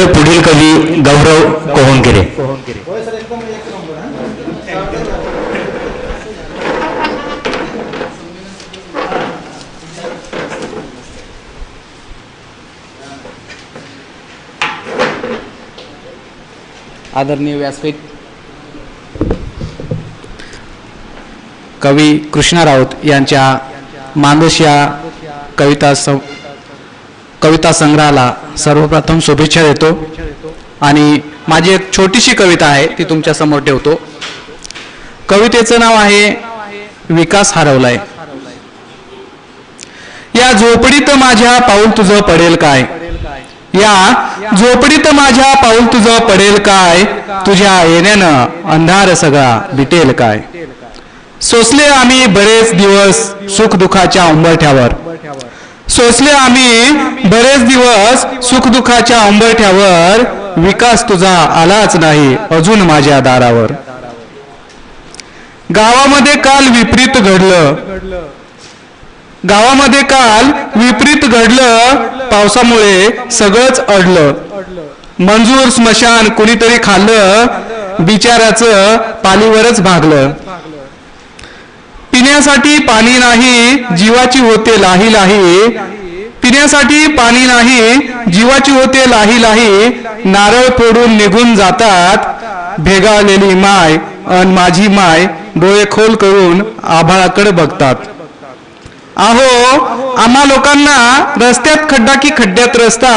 यानंतर पुढील कवी गौरव कोहनगिरे. आदरणीय व्यासपीठ. कवी कृष्णा राऊत यांच्या मानस या कविता सं कविता संग्रहाला सर्वप्रथम शुभेच्छा देतो. आणि माझी एक छोटीशी कविता आहे ती तुमच्यासमोर ठेवतो. कवितेचं नाव आहे विकास हरवलाय. या झोपडीत माझ्या पाऊल तुझं पडेल काय? या झोपडीत माझ्या पाऊल तुझं पडेल काय? तुझ्या येण्यानं अंधार सगळा बिटेल काय? सोसले आम्ही बरेच दिवस सुख दुखाच्या उंबरठ्यावर. सोसले आम्ही बरेच दिवस सुखदुःखाच्या उंबरठ्यावर विकास तुझा आलाच नाही अजून माझ्या दारावर. गावामध्ये काल विपरीत घडलं. गावामध्ये काल विपरीत घडलं पावसामुळे सगळंच अडलं. मंजूर स्मशान कुणीतरी खाल्लं बिचाराचं पालीवरच भागलं. पिण्यासाठी पाणी नाही जीवाची होते लाही लाही. पिण्यासाठी पाणी नाही जीवाची होते लाही लाही. नारळ फोडून निघून जातात भेगावलेली माय अन माझी माय डोळे खोल करून आभाळाकडे बघतात. अहो आम्हा लोकांना रस्त्यात खड्डा की खड्ड्यात रस्ता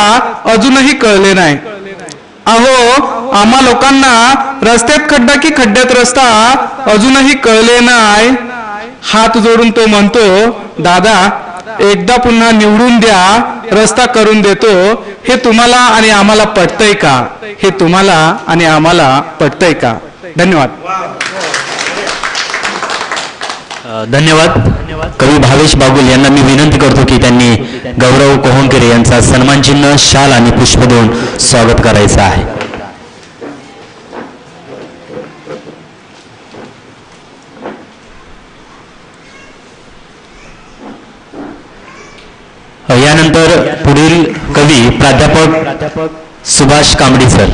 अजूनही कळले नाही. अहो आम्हा लोकांना रस्त्यात खड्डा की खड्ड्यात रस्ता अजूनही कळले नाही. हात जोडून तो म्हणतो दादा एकदा पुन्हा निवडून द्या रस्ता करून देतो. हे तुम्हाला आणि आम्हाला पटतंय का? हे तुम्हाला आणि आम्हाला पटतंय का? धन्यवाद. धन्यवाद. कवी भावेश बागुल यांना मी विनंती करतो की त्यांनी गौरव कोहंकेरे यांचा सन्मान चिन्ह शाल आणि पुष्प देऊन स्वागत करायचं आहे. यानंतर पुढील कवी प्राध्यापक सुभाष कांबडी सर.